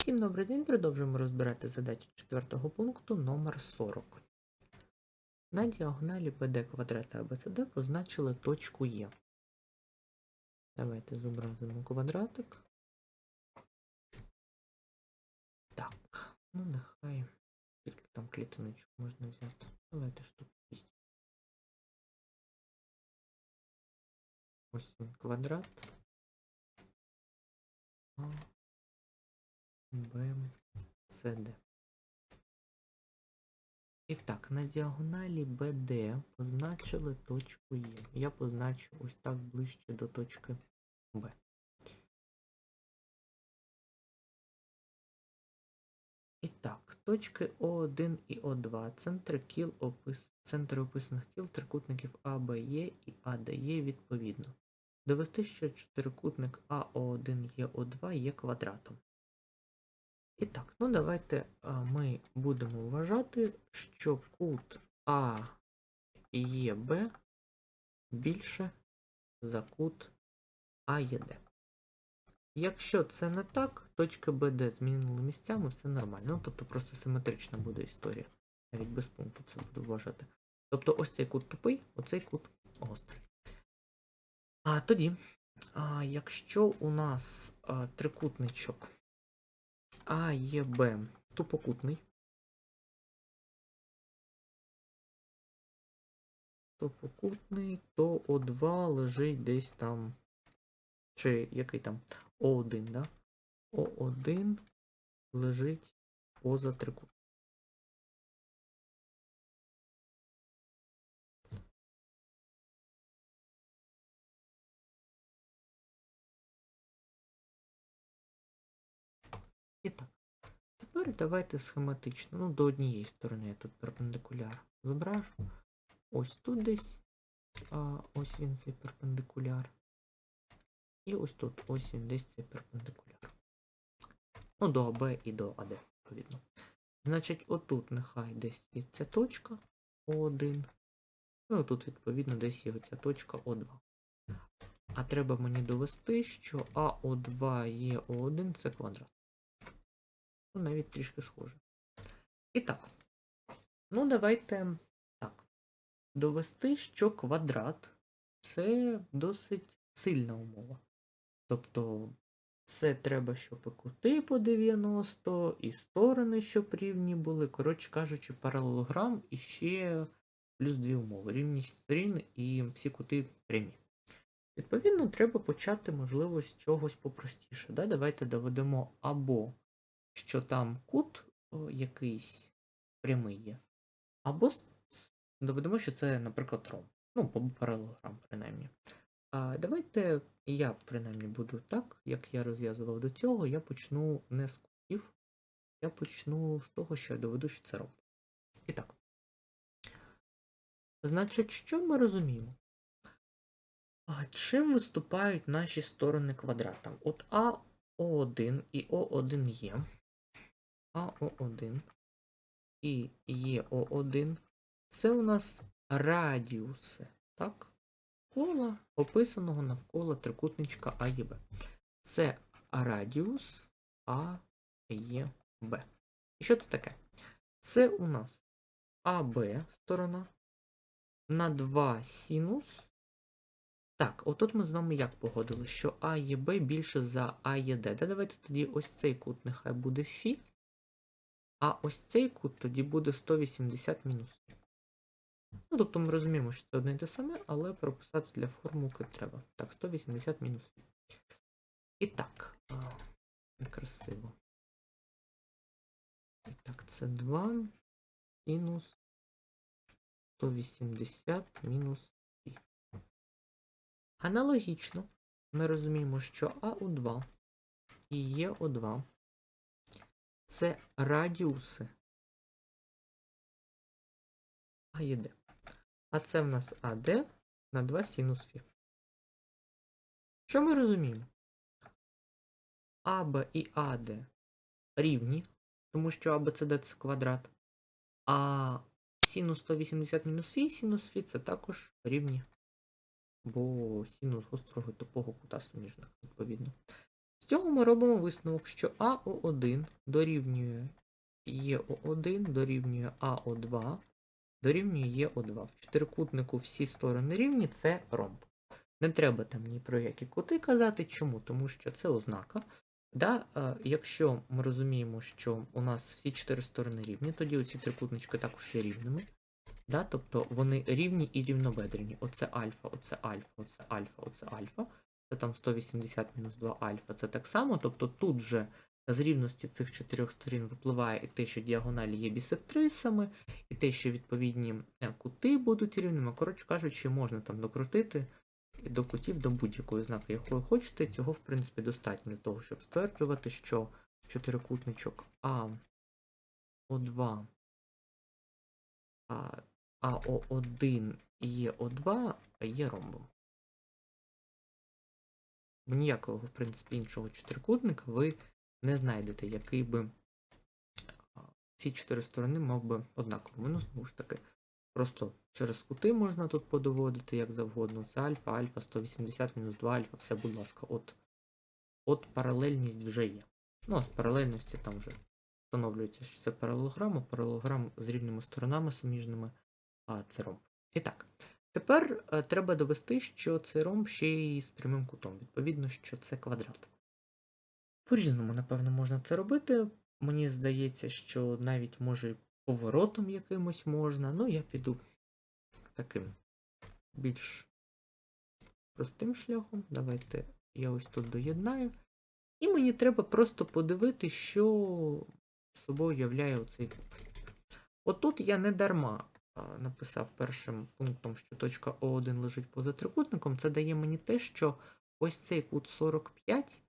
Всім добрий день. Продовжуємо розбирати задачі четвертого пункту номер 40. На діагоналі BD квадрата ABCD позначили точку Е. Давайте зобразимо квадратик. Так, ну нехай. Скільки там клітиночок можна взяти? Давайте штук 6. Ось він квадрат. А, Б, Д. І так, на діагоналі BD позначили точку Е. Я позначу ось так ближче до точки Б. І так, точки О1 і О2, центри кіл опис... центри описаних кіл трикутників АБЕ і АДЕ відповідно. Довести, що чотирикутник АО1 є О2 є квадратом. І так, ну давайте ми будемо вважати, що кут АЄБ більше за кут АЄД. Якщо це не так, точки БД змінили місцями, все нормально. Ну, тобто просто симетрична буде історія. Навіть без пункту це буду вважати. Тобто ось цей кут тупий, оцей кут гострий. А тоді, а, якщо у нас а, трикутничок А є Б тупокутний, тупокутний, то О2 лежить десь там. Чи який там? О1, да? О1 лежить поза трикутником. Тепер давайте схематично. Ну, до однієї сторони я тут перпендикуляр зображу. Ось тут десь. А, ось він цей перпендикуляр. І ось тут ось він десь цей перпендикуляр. Ну, до АБ і до АД, відповідно. Значить, отут нехай десь є ця точка О1. Ну, тут, відповідно, десь є оця точка О2. А треба мені довести, що АО2 є О1 це квадрат. Навіть трішки схоже. І так. Ну, давайте так. Довести, що квадрат це досить сильна умова. Тобто, це треба, щоб і кути по 90, і сторони, щоб рівні були. Коротше кажучи, паралелограм і ще плюс дві умови. Рівність сторін і всі кути прямі. Відповідно, треба почати, можливо, з чогось попростіше. Да? Давайте доведемо або що там кут якийсь прямий є, або доведемо, що це, наприклад, ром. Ну, по паралелограм, принаймні. А давайте я, принаймні, буду так, як я розв'язував до цього, я почну не з кутів, я почну з того, що я доведу, що це ром. І так. Значить, що ми розуміємо? А чим виступають наші сторони квадрата? От АО1 і О1 є. АО1 і ЄО1 це у нас радіуси, так? Кола, описаного навколо трикутничка АЄБ. Це радіус АЄБ. І що це таке? Це у нас АБ сторона на 2 синус. Так, отут ми з вами як погодили, що АЄБ більше за АЄД. Да, давайте тоді ось цей кут нехай буде Фі. А ось цей кут тоді буде 180 мінус. Ну, тобто ми розуміємо, що це одне і те саме, але прописати для формулки треба. Так, 180 мінус. І так. Красиво. І так, це 2 мінус 180 мінус пі. Аналогічно ми розуміємо, що АУ2 і ЄО2 це радіуси А і Д. А це в нас АД на 2 синус Фі. Що ми розуміємо? АБ і АД рівні, тому що АБЦД це квадрат. А синус 180 мінус Фі, синус Фі це також рівні. Бо синус гострого тупого кута суміжних, відповідно. Цього ми робимо висновок, що АО1 дорівнює ЄО1 дорівнює АО2 дорівнює ЄО2. В чотирикутнику всі сторони рівні це ромб. Не треба там ні про які кути казати. Чому? Тому що це ознака. Да, якщо ми розуміємо, що у нас всі чотири сторони рівні, тоді оці трикутнички також є рівними. Да, тобто вони рівні і рівнобедрені. Оце альфа, оце альфа, оце альфа, оце альфа. Це там 180 мінус 2 альфа. Це так само. Тобто тут же з рівності цих чотирьох сторін випливає і те, що діагоналі є бісектрисами, і те, що відповідні е, кути будуть рівними. Коротше кажучи, можна там докрутити до кутів до будь-якої знаки, якої хочете. Цього, в принципі, достатньо для того, щоб стверджувати, що чотирикутничок А О2, а АО1 і О2 є ромбом. Ніякого, в принципі, іншого чотирикутника ви не знайдете, який би ці чотири сторони мав би однаково. Ну, знову ж таки, просто через кути можна тут подоводити як завгодно. Це альфа, альфа, 180 мінус 2 альфа, все, будь ласка, от, от паралельність вже є. Ну, а з паралельності там вже встановлюється, що це паралелограм, а паралелограм з рівними сторонами суміжними, а це ромб. І так. Тепер е, треба довести, що цей ромб ще й з прямим кутом. Відповідно, що це квадрат. По-різному, напевно, можна це робити. Мені здається, що навіть може поворотом якимось можна. Ну, я піду таким більш простим шляхом. Давайте я ось тут доєднаю. І мені треба просто подивити, що собою являє оцей кут. Отут я не дарма написав першим пунктом, що точка О1 лежить поза трикутником. Це дає мені те, що ось цей кут 45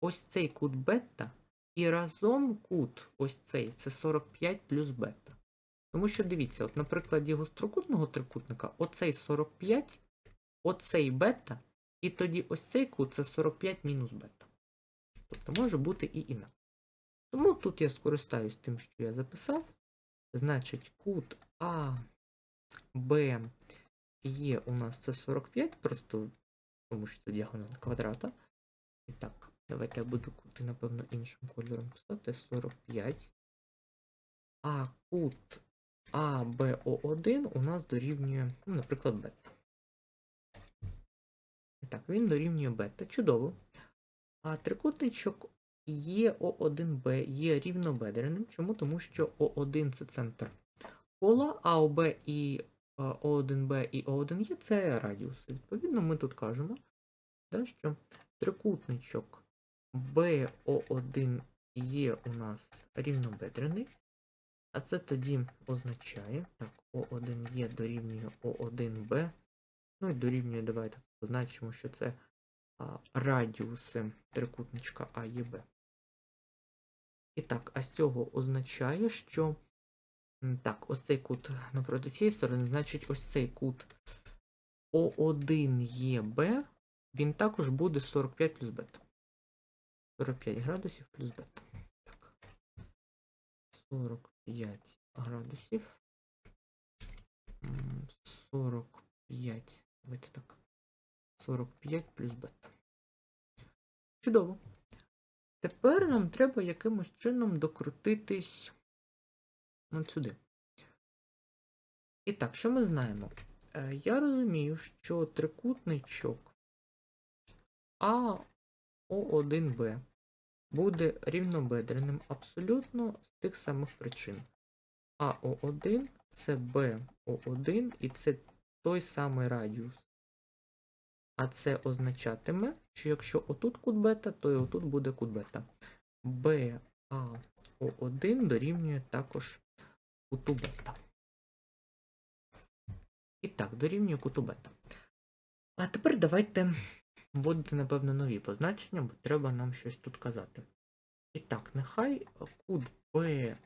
ось цей кут бета, і разом кут ось цей це 45 плюс бета. Тому що дивіться, от на прикладі гострокутного трикутника, оцей 45, оцей бета, і тоді ось цей кут це 45 мінус бета. Тобто може бути і інакше. Тому тут я скористаюсь тим, що я записав. Значить, кут А, Б є у нас це 45, просто тому що це діагональ квадрата. І так, Давайте я буду кути, напевно, іншим кольором писати 45. А кут АБО1 у нас дорівнює, ну, наприклад, бета. І так, він дорівнює бета. Чудово. А трикутничок ЄО1Б є рівнобедреним. Чому? Тому що О1 це центр кола, а ОБ і О1Б і О1Е це радіус. Відповідно, ми тут кажемо, що трикутничок БО1 є у нас рівнобедрений. А це тоді означає, так, О1 є дорівнює О1Б. Ну і дорівнює, давайте позначимо, що це а, радіуси трикутничка А і Б. І так, а з цього означає, що. Так, ось цей кут напроти цієї сторони, значить, ось цей кут О1 є Б, він також буде 45 плюс бета. 45 градусів плюс бета. Так. 45 градусів. 45. Давайте так. 45 плюс бета. Чудово. Тепер нам треба якимось чином докрутитись от сюди. І так, що ми знаємо? Е, я розумію, що трикутничок А о1Б буде рівнобедреним абсолютно з тих самих причин. АО1 це БО1 і це той самий радіус. А це означатиме, що якщо отут кут бета, то і отут буде кут бета. БАО1 дорівнює також куту бета. І так, дорівнює куту бета. А тепер давайте вводити, напевно, нові позначення, бо треба нам щось тут казати. І так, нехай кут BAE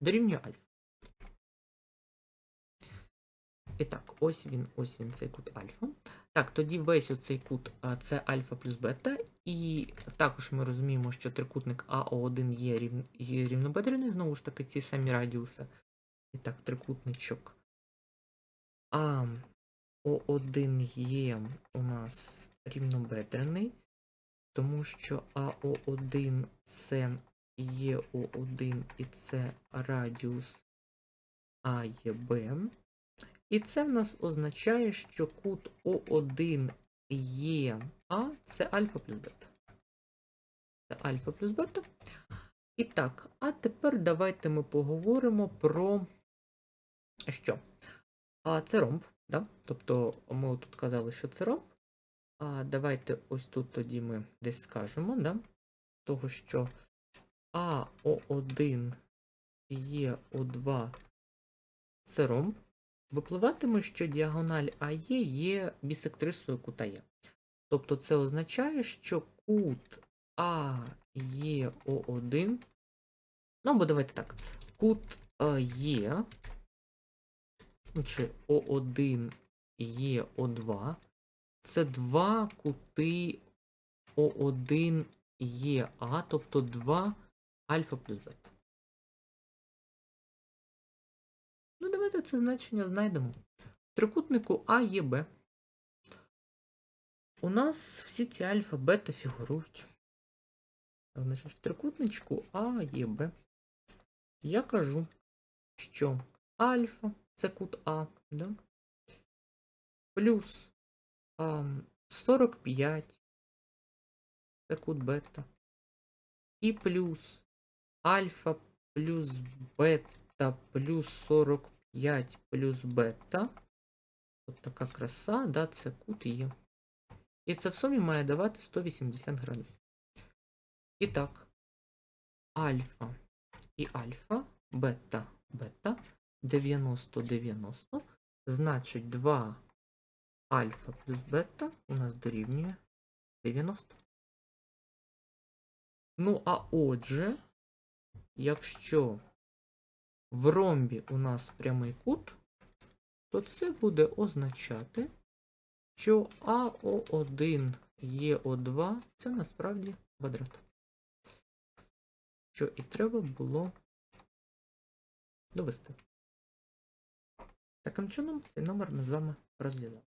дорівнює альфа. І так, ось він, ось він, цей кут альфа. Так, тоді весь оцей кут це альфа плюс бета. І також ми розуміємо, що трикутник АО1 є, рів... є рівнобедрений, знову ж таки, ці самі радіуси. І так, трикутничок А О1 є у нас рівнобедрений, тому що АО1 це ЄО1 і це радіус АЄБ. І це в нас означає, що кут О1 є А це альфа плюс бета. Це альфа плюс бета. І так, а тепер давайте ми поговоримо про що? А це ромб, да? Тобто ми тут казали, що це ромб. А давайте ось тут тоді ми десь скажемо, да? того, що АО1 є О2 це ромб. Випливатиме, що діагональ АЕ є бісектрисою кута Є. Тобто це означає, що кут АЕО1. Ну, або давайте так. Кут ну, чи О1 є О2. Це два кути О1 є А, тобто 2 альфа плюс бета. Ну, давайте це значення знайдемо. В трикутнику А є Б. У нас всі ці альфа, бета фігурують. Значить, в трикутничку А є Б. Я кажу, що альфа це кут А, да? плюс а, 45 це кут бета. І плюс альфа плюс бета плюс 45 плюс бета. От така краса, да, це кут є. І це в сумі має давати 180 градусів. І так, альфа і альфа, бета, бета, 90-90. Значить, 2 альфа плюс бета у нас дорівнює 90. Ну, а отже, якщо в ромбі у нас прямий кут, то це буде означати, що АО1 ЄО2 це насправді квадрат. Що і треба було довести. Таким чином, цей номер ми з вами розв'язали.